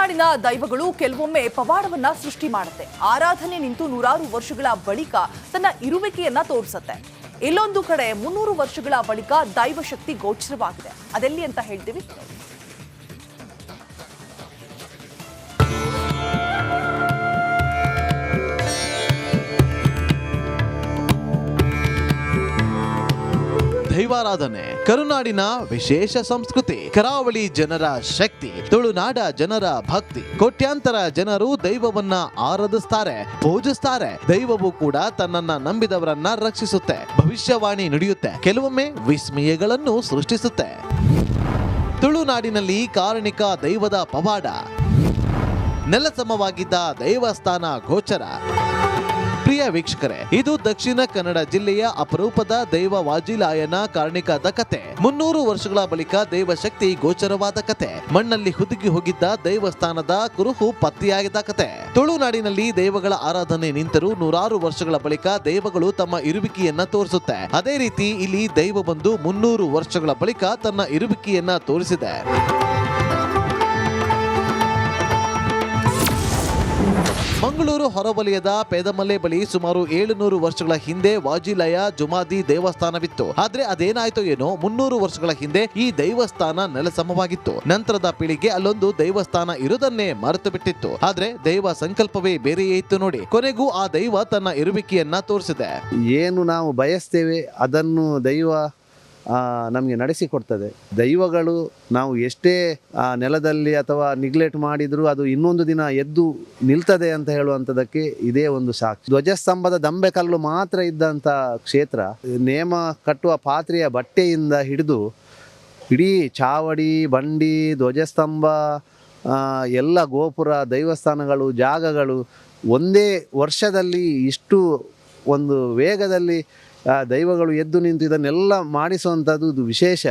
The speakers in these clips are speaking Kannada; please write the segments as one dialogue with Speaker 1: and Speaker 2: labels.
Speaker 1: ತುಳುನಾಡಿನ ದೈವಗಳು ಕೆಲವೊಮ್ಮೆ ಪವಾಡವನ್ನ ಸೃಷ್ಟಿ ಮಾಡುತ್ತೆ. ಆರಾಧನೆ ನಿಂತು ನೂರಾರು ವರ್ಷಗಳ ಬಳಿಕ ತನ್ನ ಇರುವಿಕೆಯನ್ನ ತೋರಿಸುತ್ತೆ. ಇಲ್ಲೊಂದು ಕಡೆ ಮುನ್ನೂರು ವರ್ಷಗಳ ಬಳಿಕ ದೈವಶಕ್ತಿ ಗೋಚರವಾಗಿದೆ. ಅದೆಲ್ಲಿ ಅಂತ ಹೇಳ್ತೀವಿ?
Speaker 2: ದೈವಾರಾಧನೆ, ಕರುನಾಡಿನ ವಿಶೇಷ ಸಂಸ್ಕೃತಿ, ಕರಾವಳಿ ಜನರ ಶಕ್ತಿ, ತುಳುನಾಡ ಜನರ ಭಕ್ತಿ, ಕೋಟ್ಯಾಂತರ ಜನರು ದೈವವನ್ನ ಆರಾಧಿಸ್ತಾರೆ, ಪೂಜಿಸ್ತಾರೆ. ದೈವವು ಕೂಡ ತನ್ನನ್ನ ನಂಬಿದವರನ್ನ ರಕ್ಷಿಸುತ್ತೆ, ಭವಿಷ್ಯವಾಣಿ ನುಡಿಯುತ್ತೆ, ಕೆಲವೊಮ್ಮೆ ವಿಸ್ಮಯಗಳನ್ನು ಸೃಷ್ಟಿಸುತ್ತೆ. ತುಳುನಾಡಿನಲ್ಲಿ ಕಾರಣಿಕ ದೈವದ ಪವಾಡ, ನೆಲಸಮವಾಗಿದ್ದ ದೈವಸ್ಥಾನ ಗೋಚರ. ಪ್ರಿಯ ವೀಕ್ಷಕರೇ, ಇದು ದಕ್ಷಿಣ ಕನ್ನಡ ಜಿಲ್ಲೆಯ ಅಪರೂಪದ ದೈವ ವಾಜಿಲಾಯನ ಕಾರಣಿಕದ ಕತೆ. ಮುನ್ನೂರು ವರ್ಷಗಳ ಬಳಿಕ ದೈವಶಕ್ತಿ ಗೋಚರವಾದ ಕತೆ. ಮಣ್ಣಲ್ಲಿ ಹುದುಗಿ ಹೋಗಿದ್ದ ದೈವಸ್ಥಾನದ ಕುರುಹು ಪತ್ತೆಯಾಗಿದ್ದ ಕತೆ. ತುಳುನಾಡಿನಲ್ಲಿ ದೈವಗಳ ಆರಾಧನೆ ನಿಂತರೂ ನೂರಾರು ವರ್ಷಗಳ ಬಳಿಕ ದೈವಗಳು ತಮ್ಮ ಇರುವಿಕೆಯನ್ನ ತೋರಿಸುತ್ತೆ. ಅದೇ ರೀತಿ ಇಲ್ಲಿ ದೈವ ಬಂದು ಮುನ್ನೂರು ವರ್ಷಗಳ ಬಳಿಕ ತನ್ನ ಇರುವಿಕೆಯನ್ನ ತೋರಿಸಿದೆ. ಮಂಗಳೂರು ಹೊರವಲಯದ ಪೇದಮಲೆ ಬಳಿ ಸುಮಾರು ಏಳುನೂರು ವರ್ಷಗಳ ಹಿಂದೆ ವಾಜಿಲಯ ಜುಮಾದಿ ದೇವಸ್ಥಾನವಿತ್ತು. ಆದ್ರೆ ಅದೇನಾಯ್ತೋ ಏನೋ ಮುನ್ನೂರು ವರ್ಷಗಳ ಹಿಂದೆ ಈ ದೇವಸ್ಥಾನ ನೆಲಸಮವಾಗಿತ್ತು. ನಂತರದ ಪೀಳಿಗೆ ಅಲ್ಲೊಂದು ದೇವಸ್ಥಾನ ಇರುವುದನ್ನೇ ಮರೆತು ಬಿಟ್ಟಿತ್ತು ಆದ್ರೆ ದೈವ ಸಂಕಲ್ಪವೇ ಬೇರೆಯೇ ಇತ್ತು ನೋಡಿ. ಕೊನೆಗೂ ಆ ದೈವ ತನ್ನ ಇರುವಿಕೆಯನ್ನ ತೋರಿಸಿದೆ.
Speaker 3: ಏನು ನಾವು ಬಯಸ್ತೇವೆ ಅದನ್ನು ದೈವ ನಮಗೆ ನಡೆಸಿಕೊಡ್ತದೆ ದೈವಗಳು ನಾವು ಎಷ್ಟೇ ಆ, ನೆಲದಲ್ಲಿ ಅಥವಾ ನಿಗ್ಲೆಕ್ಟ್ ಮಾಡಿದರೂ ಅದು ಇನ್ನೊಂದು ದಿನ ಎದ್ದು ನಿಲ್ತದೆ ಅಂತ ಹೇಳುವಂಥದ್ದಕ್ಕೆ ಇದೇ ಒಂದು ಸಾಕ್ಷಿ. ಧ್ವಜಸ್ತಂಭದ ದಂಬೆ ಕಲ್ಲು ಮಾತ್ರ ಇದ್ದಂಥ ಕ್ಷೇತ್ರ ನೇಮ ಕಟ್ಟುವ ಪಾತ್ರೆಯ ಬಟ್ಟೆಯಿಂದ ಹಿಡಿದು ಇಡೀ ಚಾವಡಿ ಬಂಡಿ ಧ್ವಜಸ್ತಂಭ ಎಲ್ಲ ಗೋಪುರ ದೈವಸ್ಥಾನಗಳು ಜಾಗಗಳು ಒಂದೇ ವರ್ಷದಲ್ಲಿ ಇಷ್ಟು ಒಂದು ವೇಗದಲ್ಲಿ ದೈವಗಳು ಎದ್ದು ನಿಂತು ಇದನ್ನೆಲ್ಲ ಮಾಡಿಸುವಂಥದ್ದು ಇದು ವಿಶೇಷ.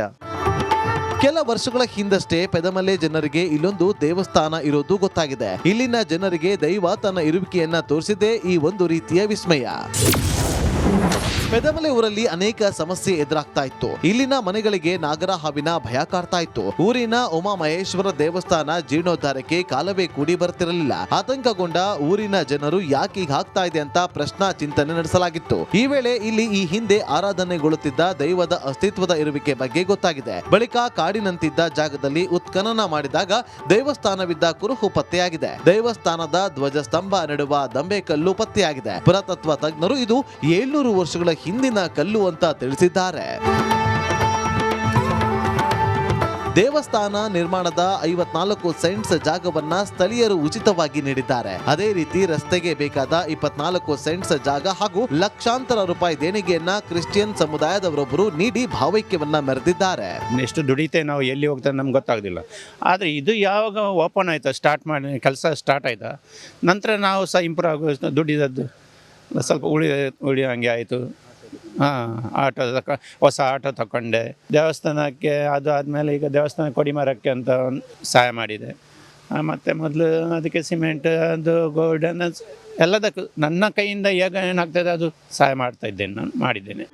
Speaker 2: ಕೆಲ ವರ್ಷಗಳ ಹಿಂದಷ್ಟೇ ಪೆದಮಲೆ ಜನರಿಗೆ ಇಲ್ಲೊಂದು ದೇವಸ್ಥಾನ ಇರೋದು ಗೊತ್ತಾಗಿದೆ. ಇಲ್ಲಿನ ಜನರಿಗೆ ದೈವ ತನ್ನ ಇರುವಿಕೆಯನ್ನ ತೋರಿಸಿದ್ದೇ ಈ ಒಂದು ರೀತಿಯ ವಿಸ್ಮಯ. ಪೆದಮಲೆ ಊರಲ್ಲಿ ಅನೇಕ ಸಮಸ್ಯೆ ಎದುರಾಗ್ತಾ ಇತ್ತು. ಇಲ್ಲಿನ ಮನೆಗಳಿಗೆ ನಾಗರ ಹಾವಿನ ಭಯ ಕಾಡ್ತಾ ಇತ್ತು. ಊರಿನ ಉಮಾ ಮಹೇಶ್ವರ ದೇವಸ್ಥಾನ ಜೀರ್ಣೋದ್ಧಾರಕ್ಕೆ ಕಾಲವೇ ಕೂಡಿ ಬರ್ತಿರಲಿಲ್ಲ ಆತಂಕಗೊಂಡ ಊರಿನ ಜನರು ಯಾಕೆ ಆಗ್ತಾ ಇದೆ ಅಂತ ಪ್ರಶ್ನಾ ಚಿಂತನೆ ನಡೆಸಲಾಗಿತ್ತು. ಈ ವೇಳೆ ಇಲ್ಲಿ ಈ ಹಿಂದೆ ಆರಾಧನೆಗೊಳ್ಳುತ್ತಿದ್ದ ದೈವದ ಅಸ್ತಿತ್ವದ ಇರುವಿಕೆ ಬಗ್ಗೆ ಗೊತ್ತಾಗಿದೆ. ಬಳಿಕ ಕಾಡಿನಂತಿದ್ದ ಜಾಗದಲ್ಲಿ ಉತ್ಖನನ ಮಾಡಿದಾಗ ದೇವಸ್ಥಾನವಿದ್ದ ಕುರುಹು ಪತ್ತೆಯಾಗಿದೆ. ದೇವಸ್ಥಾನದ ಧ್ವಜಸ್ತಂಭ ನೆಡುವ ದಂಬೆಕಲ್ಲು ಪತ್ತೆಯಾಗಿದೆ. ಪುರಾತತ್ವ ತಜ್ಞರು ಇದು ಏಳ್ನೂರು ವರ್ಷಗಳ ಹಿಂದಿನ ಕಲ್ಲು ಅಂತ ತಿಳಿಸಿದ್ದಾರೆ. ದೇವಸ್ಥಾನ ನಿರ್ಮಾಣದ ಐವತ್ನಾಲ್ಕು ಸೆಂಟ್ಸ್ ಜಾಗವನ್ನ ಸ್ಥಳೀಯರು ಉಚಿತವಾಗಿ ನೀಡಿದ್ದಾರೆ. ಅದೇ ರೀತಿ ರಸ್ತೆಗೆ ಬೇಕಾದ ಇಪ್ಪತ್ನಾಲ್ಕು ಸೆಂಟ್ಸ್ ಜಾಗ ಹಾಗೂ ಲಕ್ಷಾಂತರ ರೂಪಾಯಿ ದೇಣಿಗೆಯನ್ನ ಕ್ರಿಶ್ಚಿಯನ್ ಸಮುದಾಯದವರೊಬ್ಬರು ನೀಡಿ ಭಾವೈಕ್ಯವನ್ನ ಮೆರೆದಿದ್ದಾರೆ.
Speaker 4: ಎಷ್ಟು ದುಡಿತೆ ನಾವು ಎಲ್ಲಿ ಹೋಗ್ತಾ ನಮ್ಗೆ ಗೊತ್ತಾಗೋದಿಲ್ಲ. ಆದರೆ ಇದು ಯಾವಾಗ ಓಪನ್ ಆಯ್ತಾ, ಸ್ಟಾರ್ಟ್ ಮಾಡಿ, ಕೆಲಸ ಸ್ಟಾರ್ಟ್ ಆಯ್ತಾ? ನಂತರ ನಾವು ಸಹ ಇಂಪ್ರೂವ್ ಆಗೋ ದುಡಿದದ್ದು ಸ್ವಲ್ಪ ಉಳಿ ಉಳಿಯೋ ಹಂಗೆ ಆಯಿತು. ಹಾಂ, ಆಟೋ ತಕ, ಹೊಸ ಆಟೋ ತಕೊಂಡೆ. ದೇವಸ್ಥಾನಕ್ಕೆ ಅದು ಆದಮೇಲೆ ಈಗ ದೇವಸ್ಥಾನ ಕೊಡಿಮರಕ್ಕೆ ಅಂತ ಸಹಾಯ ಮಾಡಿದೆ. ಮತ್ತು ಮತ್ತೆ ಮೊದಲು ಅದಕ್ಕೆ ಸಿಮೆಂಟ್, ಅದು ಗೋಲ್ಡನ್ ಎಲ್ಲದಕ್ಕೂ ನನ್ನ ಕೈಯಿಂದ ಹೇಗೆ ಏನಾಗ್ತದೆ ಅದು ಸಹಾಯ ಮಾಡ್ತಾ ಇದ್ದೇನೆ, ನಾನು ಮಾಡಿದ್ದೇನೆ.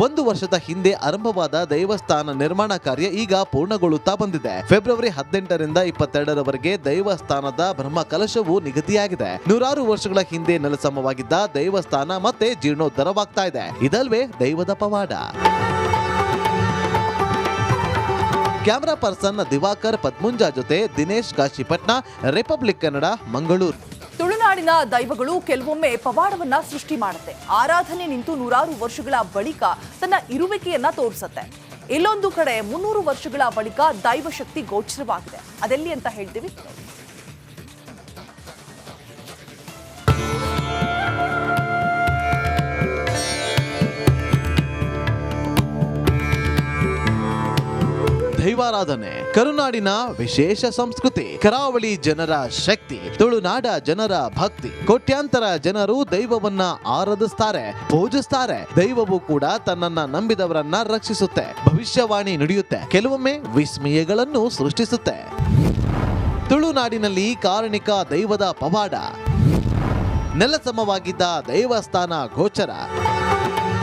Speaker 2: ಒಂದು ವರ್ಷದ ಹಿಂದೆ ಆರಂಭವಾದ ದೇವಸ್ಥಾನ ನಿರ್ಮಾಣ ಕಾರ್ಯ ಈಗ ಪೂರ್ಣಗೊಳ್ಳುತ್ತಾ ಬಂದಿದೆ. ಫೆಬ್ರವರಿ ಹದಿನೆಂಟರಿಂದ ಇಪ್ಪತ್ತೆರಡರವರೆಗೆ ದೇವಸ್ಥಾನದ ಬ್ರಹ್ಮ ಕಲಶವು ನಿಗದಿಯಾಗಿದೆ. ನೂರಾರು ವರ್ಷಗಳ ಹಿಂದೆ ನೆಲಸಮವಾಗಿದ್ದ ದೇವಸ್ಥಾನ ಮತ್ತೆ ಜೀರ್ಣೋದ್ಧರವಾಗ್ತಾ ಇದೆ. ಇದಲ್ವೇ ದೈವದ ಪವಾಡ. ಕ್ಯಾಮರಾ ಪರ್ಸನ್ ದಿವಾಕರ್ ಪದ್ಮುಂಜಾ ಜೊತೆ ದಿನೇಶ್ ಕಾಶಿಪಟ್ನ ರಿಪಬ್ಲಿಕ್ ಕನ್ನಡ, ಮಂಗಳೂರು.
Speaker 1: ತುಳುನಾಡಿನ ದೈವಗಳು ಕೆಲವೊಮ್ಮೆ ಪವಾಡವನ್ನ ಸೃಷ್ಟಿ ಮಾಡುತ್ತೆ. ಆರಾಧನೆ ನಿಂತು ನೂರಾರು ವರ್ಷಗಳ ಬಳಿಕ ತನ್ನ ಇರುವಿಕೆಯನ್ನ ತೋರಿಸುತ್ತೆ. ಇಲ್ಲೊಂದು ಕಡೆ ಮುನ್ನೂರು ವರ್ಷಗಳ ಬಳಿಕ ದೈವ ಶಕ್ತಿ ಗೋಚರವಾಗಿದೆ. ಅದೆಲ್ಲಿ ಅಂತ ಹೇಳ್ತೀವಿ?
Speaker 2: ದೈವಾರಾಧನೆ ಕರುನಾಡಿನ ವಿಶೇಷ ಸಂಸ್ಕೃತಿ, ಕರಾವಳಿ ಜನರ ಶಕ್ತಿ, ತುಳುನಾಡ ಜನರ ಭಕ್ತಿ, ಕೋಟ್ಯಾಂತರ ಜನರು ದೈವವನ್ನ ಆರಾಧಿಸ್ತಾರೆ, ಪೂಜಿಸ್ತಾರೆ. ದೈವವು ಕೂಡ ತನ್ನನ್ನ ನಂಬಿದವರನ್ನ ರಕ್ಷಿಸುತ್ತೆ, ಭವಿಷ್ಯವಾಣಿ ನುಡಿಯುತ್ತೆ, ಕೆಲವೊಮ್ಮೆ ವಿಸ್ಮಯಗಳನ್ನು ಸೃಷ್ಟಿಸುತ್ತೆ. ತುಳುನಾಡಿನಲ್ಲಿ ಕಾರಣಿಕ ದೈವದ ಪವಾಡ, ನೆಲಸಮವಾಗಿದ್ದ ದೈವಸ್ಥಾನ ಗೋಚರ.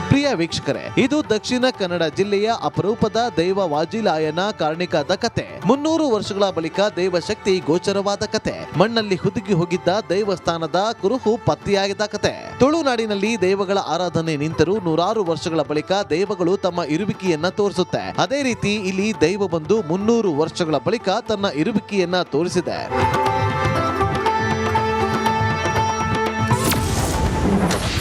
Speaker 2: ಪ್ರಿಯ ವೀಕ್ಷಕರೇ, ಇದು ದಕ್ಷಿಣ ಕನ್ನಡ ಜಿಲ್ಲೆಯ ಅಪರೂಪದ ದೈವ ವಾಜಿಲಾಯನ ಕಾರ್ಣಿಕದ ಕತೆ. ಮುನ್ನೂರು ವರ್ಷಗಳ ಬಳಿಕ ದೈವಶಕ್ತಿ ಗೋಚರವಾದ ಕತೆ. ಮಣ್ಣಲ್ಲಿ ಹುದುಗಿ ಹೋಗಿದ್ದ ದೈವಸ್ಥಾನದ ಕುರುಹು ಪತ್ತೆಯಾಗಿದ್ದ ಕತೆ. ತುಳುನಾಡಿನಲ್ಲಿ ದೈವಗಳ ಆರಾಧನೆ ನಿಂತರೂ ನೂರಾರು ವರ್ಷಗಳ ಬಳಿಕ ದೈವಗಳು ತಮ್ಮ ಇರುವಿಕೆಯನ್ನ ತೋರಿಸುತ್ತೆ. ಅದೇ ರೀತಿ ಇಲ್ಲಿ ದೈವ ಬಂದು ಮುನ್ನೂರು ವರ್ಷಗಳ ಬಳಿಕ ತನ್ನ ಇರುವಿಕೆಯನ್ನ ತೋರಿಸಿದೆ.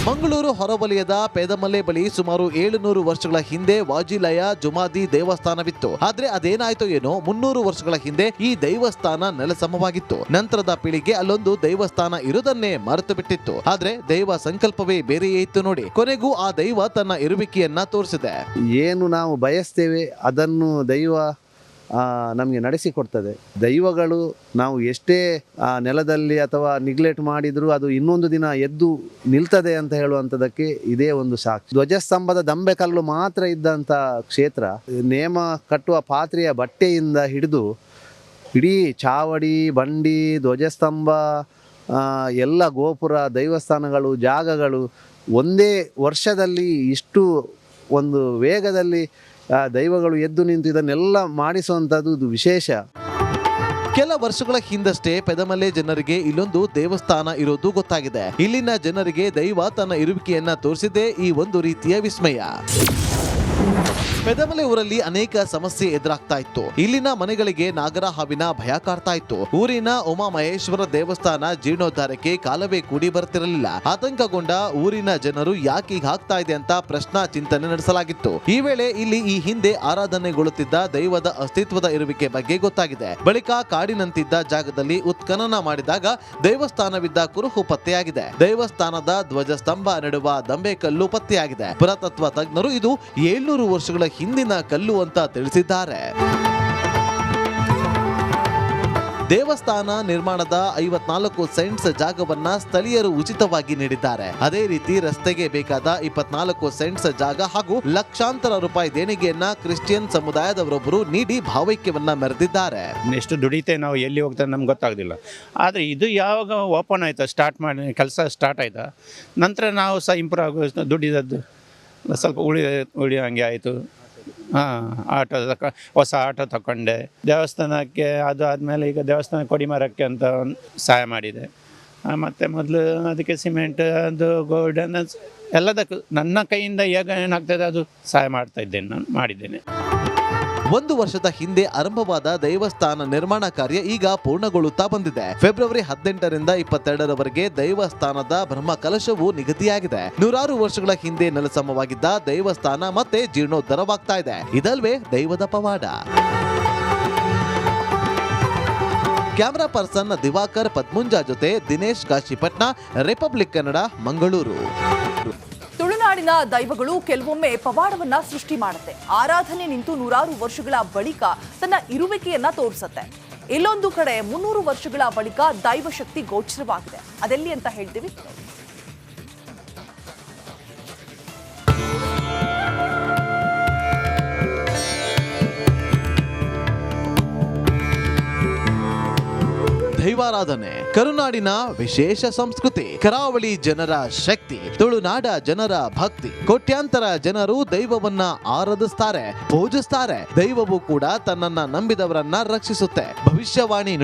Speaker 2: ಮಂಗಳೂರು ಹೊರವಲಯದ ಪೇದಮಲೆ ಬಳಿ ಸುಮಾರು ಏಳುನೂರು ವರ್ಷಗಳ ಹಿಂದೆ ವಾಜಿಲಯ ಜುಮಾದಿ ದೇವಸ್ಥಾನವಿತ್ತು. ಆದ್ರೆ ಅದೇನಾಯ್ತೋ ಏನೋ ಮುನ್ನೂರು ವರ್ಷಗಳ ಹಿಂದೆ ಈ ದೈವಸ್ಥಾನ ನೆಲಸಮವಾಗಿತ್ತು. ನಂತರದ ಪೀಳಿಗೆ ಅಲ್ಲೊಂದು ದೈವಸ್ಥಾನ ಇರುವುದನ್ನೇ ಮರೆತು ಬಿಟ್ಟಿತ್ತು ಆದ್ರೆ ದೈವ ಸಂಕಲ್ಪವೇ ಬೇರೆಯೇ ಇತ್ತು ನೋಡಿ. ಕೊನೆಗೂ ಆ ದೈವ ತನ್ನ ಇರುವಿಕೆಯನ್ನ ತೋರಿಸಿದೆ.
Speaker 3: ಏನು ನಾವು ಬಯಸ್ತೇವೆ ಅದನ್ನು ದೈವ ನಮಗೆ ನಡೆಸಿಕೊಡ್ತದೆ ದೈವಗಳು ನಾವು ಎಷ್ಟೇ ಆ, ನೆಲದಲ್ಲಿ ಅಥವಾ ನಿಗ್ಲೆಕ್ಟ್ ಮಾಡಿದರೂ ಅದು ಇನ್ನೊಂದು ದಿನ ಎದ್ದು ನಿಲ್ತದೆ ಅಂತ ಹೇಳುವಂಥದ್ದಕ್ಕೆ ಇದೇ ಒಂದು ಸಾಕ್ಷಿ. ಧ್ವಜಸ್ತಂಭದ ದಂಬೆಕಲ್ಲು ಮಾತ್ರ ಇದ್ದಂಥ ಕ್ಷೇತ್ರ ನೇಮ ಕಟ್ಟುವ ಪಾತ್ರೆಯ ಬಟ್ಟೆಯಿಂದ ಹಿಡಿದು ಇಡೀ ಚಾವಡಿ ಬಂಡಿ ಧ್ವಜಸ್ತಂಭ ಎಲ್ಲ ಗೋಪುರ ದೈವಸ್ಥಾನಗಳು ಜಾಗಗಳು ಒಂದೇ ವರ್ಷದಲ್ಲಿ ಇಷ್ಟು ಒಂದು ವೇಗದಲ್ಲಿ ಆ, ದೈವಗಳು ಎದ್ದು ನಿಂತು ಇದನ್ನೆಲ್ಲ ಮಾಡಿಸುವಂಥದ್ದು ಇದು ವಿಶೇಷ.
Speaker 2: ಕೆಲ ವರ್ಷಗಳ ಹಿಂದಷ್ಟೇ ಪೆದಮಲೆ ಜನರಿಗೆ ಇಲ್ಲೊಂದು ದೇವಸ್ಥಾನ ಇರೋದು ಗೊತ್ತಾಗಿದೆ. ಇಲ್ಲಿನ ಜನರಿಗೆ ದೈವ ತನ್ನ ಇರುವಿಕೆಯನ್ನ ತೋರಿಸಿದೆ ಈ ಒಂದು ರೀತಿಯ ವಿಸ್ಮಯ. ಪೆದಮಲೆ ಊರಲ್ಲಿ ಅನೇಕ ಸಮಸ್ಯೆ ಎದುರಾಗ್ತಾ ಇತ್ತು. ಇಲ್ಲಿನ ಮನೆಗಳಿಗೆ ನಾಗರ ಹಾವಿನ ಭಯ ಕಾಡ್ತಾ ಇತ್ತು. ಊರಿನ ಉಮಾ ಮಹೇಶ್ವರ ದೇವಸ್ಥಾನ ಜೀರ್ಣೋದ್ಧಾರಕ್ಕೆ ಕಾಲವೇ ಕೂಡಿ ಬರ್ತಿರಲಿಲ್ಲ ಆತಂಕಗೊಂಡ ಊರಿನ ಜನರು ಯಾಕೆ ಹಾಕ್ತಾ ಇದೆ ಅಂತ ಪ್ರಶ್ನಾ ಚಿಂತನೆ ನಡೆಸಲಾಗಿತ್ತು. ಈ ವೇಳೆ ಇಲ್ಲಿ ಈ ಹಿಂದೆ ಆರಾಧನೆಗೊಳ್ಳುತ್ತಿದ್ದ ದೈವದ ಅಸ್ತಿತ್ವದ ಇರುವಿಕೆ ಬಗ್ಗೆ ಗೊತ್ತಾಗಿದೆ. ಬಳಿಕ ಕಾಡಿನಂತಿದ್ದ ಜಾಗದಲ್ಲಿ ಉತ್ಖನನ ಮಾಡಿದಾಗ ದೇವಸ್ಥಾನವಿದ್ದ ಕುರುಹು ಪತ್ತೆಯಾಗಿದೆ. ದೇವಸ್ಥಾನದ ಧ್ವಜಸ್ತಂಭ ನೆಡುವ ದಂಬೆಕಲ್ಲು ಪತ್ತೆಯಾಗಿದೆ. ಪುರಾತತ್ವ ತಜ್ಞರು ಇದು ಏಳ್ನೂರು ವರ್ಷಗಳ ಹಿಂದಿನ ಕಲ್ಲು ಅಂತ ತಿಳಿಸಿದ್ದಾರೆ. ದೇವಸ್ಥಾನ ನಿರ್ಮಾಣದ ಐವತ್ನಾಲ್ಕು ಸೆಂಟ್ಸ್ ಜಾಗವನ್ನ ಸ್ಥಳೀಯರು ಉಚಿತವಾಗಿ ನೀಡಿದ್ದಾರೆ. ಅದೇ ರೀತಿ ರಸ್ತೆಗೆ ಬೇಕಾದ ಇಪ್ಪತ್ನಾಲ್ಕು ಸೆಂಟ್ಸ್ ಜಾಗ ಹಾಗೂ ಲಕ್ಷಾಂತರ ರೂಪಾಯಿ ದೇಣಿಗೆಯನ್ನ ಕ್ರಿಶ್ಚಿಯನ್ ಸಮುದಾಯದವರೊಬ್ಬರು ನೀಡಿ ಭಾವೈಕ್ಯವನ್ನ ಮೆರೆದಿದ್ದಾರೆ.
Speaker 4: ಎಷ್ಟು ದುಡಿತೆ ನಾವು ಎಲ್ಲಿ ಹೋಗ್ತಾರೆ ನಮ್ಗೆ ಗೊತ್ತಾಗೋದಿಲ್ಲ. ಆದರೆ ಇದು ಯಾವಾಗ ಓಪನ್ ಆಯ್ತಾ, ಸ್ಟಾರ್ಟ್ ಮಾಡಿ, ಕೆಲಸ ಸ್ಟಾರ್ಟ್ ಆಯ್ತಾ? ನಂತರ ನಾವು ಸಹ ಇಂಪ್ರೂವ್ ಆಗೋ ದುಡಿದದ್ದು ಸ್ವಲ್ಪ ಉಳಿ, ಉಳಿಯೋ ಹಂಗೆ ಆಯಿತು. ಹಾಂ, ಆಟೋ ತಕ, ಹೊಸ ಆಟೋ ತಗೊಂಡೆ ದೇವಸ್ಥಾನಕ್ಕೆ ಅದು ಆದಮೇಲೆ ಈಗ ದೇವಸ್ಥಾನ ಕೊಡಿಮರಕ್ಕೆ ಅಂತ ಸಹಾಯ ಮಾಡಿದೆ. ಮತ್ತು ಮತ್ತೆ ಮೊದಲು ಅದಕ್ಕೆ ಸಿಮೆಂಟ್, ಅದು ಗೋಲ್ಡನ್ ಎಲ್ಲದಕ್ಕೂ ನನ್ನ ಕೈಯಿಂದ ಹೇಗೆ ಏನಾಗ್ತದೆ ಅದು ಸಹಾಯ ಮಾಡ್ತಾ ಇದ್ದೇನೆ, ನಾನು ಮಾಡಿದ್ದೇನೆ.
Speaker 2: ಒಂದು ವರ್ಷದ ಹಿಂದೆ ಆರಂಭವಾದ ದೇವಸ್ಥಾನ ನಿರ್ಮಾಣ ಕಾರ್ಯ ಈಗ ಪೂರ್ಣಗೊಳ್ಳುತ್ತಾ ಬಂದಿದೆ. ಫೆಬ್ರವರಿ ಹದಿನೆಂಟರಿಂದ ಇಪ್ಪತ್ತೆರಡರವರೆಗೆ ದೇವಸ್ಥಾನದ ಬ್ರಹ್ಮ ಕಲಶವು ನಿಗದಿಯಾಗಿದೆ. ನೂರಾರು ವರ್ಷಗಳ ಹಿಂದೆ ನೆಲಸಮವಾಗಿದ್ದ ದೇವಸ್ಥಾನ ಮತ್ತೆ ಜೀರ್ಣೋದ್ಧಾರವಾಗ್ತಾ ಇದೆ. ಇದಲ್ವೇ ದೈವದ ಪವಾಡ. ಕ್ಯಾಮರಾ ಪರ್ಸನ್ ದಿವಾಕರ್ ಪದ್ಮುಂಜಾ ಜೊತೆ ದಿನೇಶ್ ಕಾಶಿಪಟ್ನ ರಿಪಬ್ಲಿಕ್ ಕನ್ನಡ, ಮಂಗಳೂರು.
Speaker 1: ತುಳುನಾಡಿನ ದೈವಗಳು ಕೆಲವೊಮ್ಮೆ ಪವಾಡವನ್ನ ಸೃಷ್ಟಿ ಮಾಡುತ್ತೆ. ಆರಾಧನೆ ನಿಂತು ನೂರಾರು ವರ್ಷಗಳ ಬಳಿಕ ತನ್ನ ಇರುವಿಕೆಯನ್ನ ತೋರಿಸುತ್ತೆ. ಇಲ್ಲೊಂದು ಕಡೆ ಮುನ್ನೂರು ವರ್ಷಗಳ ಬಳಿಕ ದೈವಶಕ್ತಿ ಗೋಚರವಾಗಿದೆ. ಅದೆಲ್ಲಿ ಅಂತ ಹೇಳ್ತೀವಿ?
Speaker 2: ದೈವಾರಾಧನೆ, ಕರುನಾಡಿನ ವಿಶೇಷ ಸಂಸ್ಕೃತಿ, ಕರಾವಳಿ ಜನರ ಶಕ್ತಿ, ತುಳುನಾಡ ಜನರ ಭಕ್ತಿ, ಕೋಟ್ಯಾಂತರ ಜನರು ದೈವವನ್ನ ಆರಾಧಿಸ್ತಾರೆ, ಪೂಜಿಸ್ತಾರೆ, ದೈವವು ಕೂಡ ತನ್ನನ್ನ ನಂಬಿದವರನ್ನ ರಕ್ಷಿಸುತ್ತೆ. ಭವಿಷ್ಯವಾಣಿ